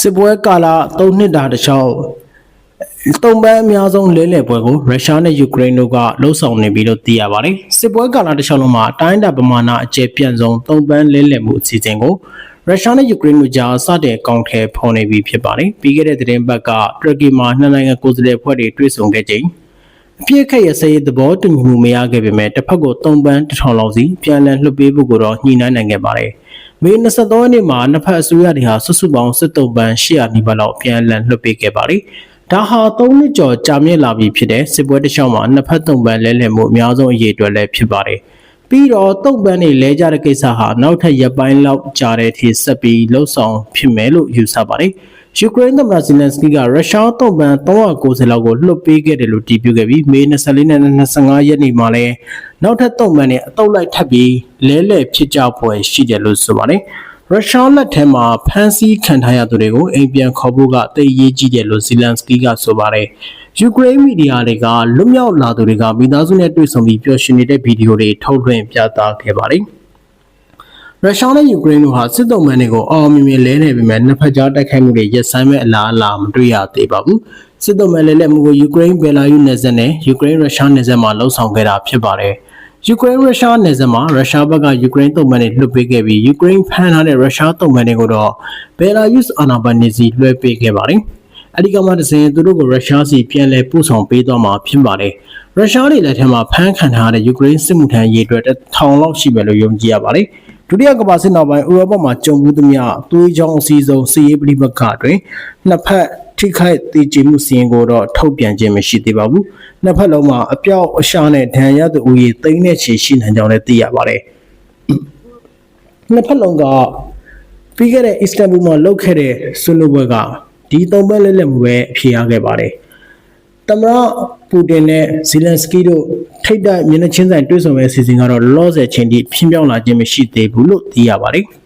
စစ်ပွဲကာလ3နှစ်တာတစ်ချောင်းတုံပန်းအများဆုံးလဲလှယ်ပွဲကိုရုရှားနဲ့ယူကရိန်းတို့ကလှုပ်ဆောင်နေပြီလို့သိရပါတယ်။စစ်ပွဲကာလတစ်ချောင်းလုံးမှာအတိုင်းအတာပမာဏအကျယ်ပြန့်ဆုံးတုံပန်းလဲလှယ်မှုအစီအစဉ်ကိုရုရှားနဲ့ယူကရိန်းတို့ကြားစတင်အကောင့်ထဲဖော်နေပြီဖြစ်ပါတယ်။ပြီးခဲ့တဲ့သတင်းပတ်ကတူရကီမှာနှစ်နိုင်ငံကိုယ်စားလှယ်အဖွဲ့တွေတွေ့ဆုံခဲ့ချိန် အပြစ်ခက်ရစေးသဘောတူညီမှုမရခဲ့ပေမဲ့တစ်ဖက်ကိုတုံပန်းတစ်ထောင်လောက်စီပြန်လည်လွှတ်ပေးဖို့ကိုတော့ညှိနှိုင်းနိုင်ခဲ့ပါတယ်။မေ23ရက်နေ့မှာနှစ်ဖက်အစိုးရတွေဟာစုစုပေါင်းစစ်တုံးပန်း800နီးပါးလောက်ပြန်လည်လွှတ်ပေးခဲ့ပါတယ်။ဒါဟာ3နှစ်ကျော်ကြာမြင့်လာပြီဖြစ်တဲ့စစ်ပွဲတစ်လျှောက်မှာနှစ်ဖက်တုံးပန်းလဲလှယ်မှုအများဆုံးအရေးအတွက်လည်းဖြစ်ပါတယ်။ပြီးတော့တုံးပန်းတွေလဲကြတဲ့ကိစ္စဟာနောက်ထပ်ရက်ပိုင်းလောက်ကြာတဲ့အထိဆက်ပြီးလှုပ်ဆောင်ဖြစ်မယ်လို့ယူဆပါတယ်။ ယူကရိန်းသမ္မတဇီလန်စကီကရုရှားတုံ့ပန်390လောက်ကိုလွှတ်ပေးခဲ့တယ်လို့တည်ပြုခဲ့ပြီးမေ24နဲ့25ရက်နေ့မှာလည်းနောက်ထပ်တုံ့ပန်နဲ့အတုပ်လိုက်ထပ်ပြီးလဲလှယ်ဖြစ်ကြပွဲရှိတယ်လို့ဆိုပါတယ်။ရုရှားလက်ထက်မှာဖမ်းဆီးခံထားရသူတွေကိုအိမ်ပြန်ခေါ်ဖို့ကတိတ်ရေးကြီးတယ်လို့ဇီလန်စကီကဆိုပါတယ်။ယူကရိန်းမီဒီယာတွေကလွတ်မြောက်လာသူတွေကမိသားစုနဲ့တွေ့ဆုံပြီးပျော်ရွှင်နေတဲ့ဗီဒီယိုတွေထုတ်လွှင့်ပြသခဲ့ပါတယ်။ ရုရှားနဲ့ယူကရိန်းတို့ဟာစစ်တုံးမန်တွေကိုအောင်မြင်မြင်လဲနေပေမဲ့နှစ်ဖက်ကြားတိုက်ခိုက်မှုတွေရပ်ဆိုင်းမဲ့အလားအလာမတွေ့ရသေးပါဘူး။စစ်တုံးမန်လဲလက်မှုကိုယူကရိန်းဘယ်လာရုနယ်စပ်နဲ့ယူကရိန်းရုရှားနယ်စပ်မှာလှုပ်ဆောင်ခဲ့တာဖြစ်ပါတယ်။ယူကရိန်းရုရှားနယ်စပ်မှာရုရှားဘက်ကယူကရိန်းတုံးမန်တွေလွှတ်ပေးခဲ့ပြီးယူကရိန်းဖမ်းထားတဲ့ရုရှားတုံးမန်တွေကိုတော့ဘယ်လာရုစ်အာဏာပိုင်တွေစီလွှဲပေးခဲ့ပါတယ်။အဲဒီကမှတစ်စင်သူတို့ကိုရုရှားစီပြန်လည်ပို့ဆောင်ပေးသွားမှာဖြစ်ပါတယ်။ရုရှားတွေလက်ထက်မှာဖမ်းခံထားရတဲ့ယူကရိန်းစစ်မှုထမ်းရေးအတွက်တစ်ထောင်လောက်ရှိမယ်လို့ယုံကြည်ရပါတယ်။ ဒုတိယကမ္ဘာစစ်နောက်ပိုင်းဥရောပမှာကြုံဘူးသမျှသွေးချောင်းအစည်းဆုံးစီးရေးပဋိပက္ခတွင်နှစ်ဖက်ထိခိုက်တည်ကြည်မှုစီရင်ကိုတော့ထုတ်ပြန်ခြင်းမရှိသေးပါဘူး။နှစ်ဖက်လုံးမှာအပြောက်အရှာနဲ့ဒဏ်ရာသူဦးရေသိန်းနဲ့ချီရှိနိုင်ကြောင်းလည်းသိရပါတယ်။နှစ်ဖက်လုံးကပြီးခဲ့တဲ့အစ္စတန်ဘူလ်မှာလုပ်ခဲ့တဲ့ဆွေးနွေးပွဲကဒီသုံးပတ်လက်လက်မှုပဲအဖြေရခဲ့ပါတယ်။သမ္မတပူတင်နဲ့ဇီလန်စကီတို့ ထိပ်တိုက်မျက်နှာချင်းဆိုင်တွေ့ဆုံမဲ့အစီအစဉ်ကတော့လောလောဆယ်ချင်းထိဖြစ်မြောက်လာခြင်းမရှိသေးဘူးလို့သိရပါတယ်။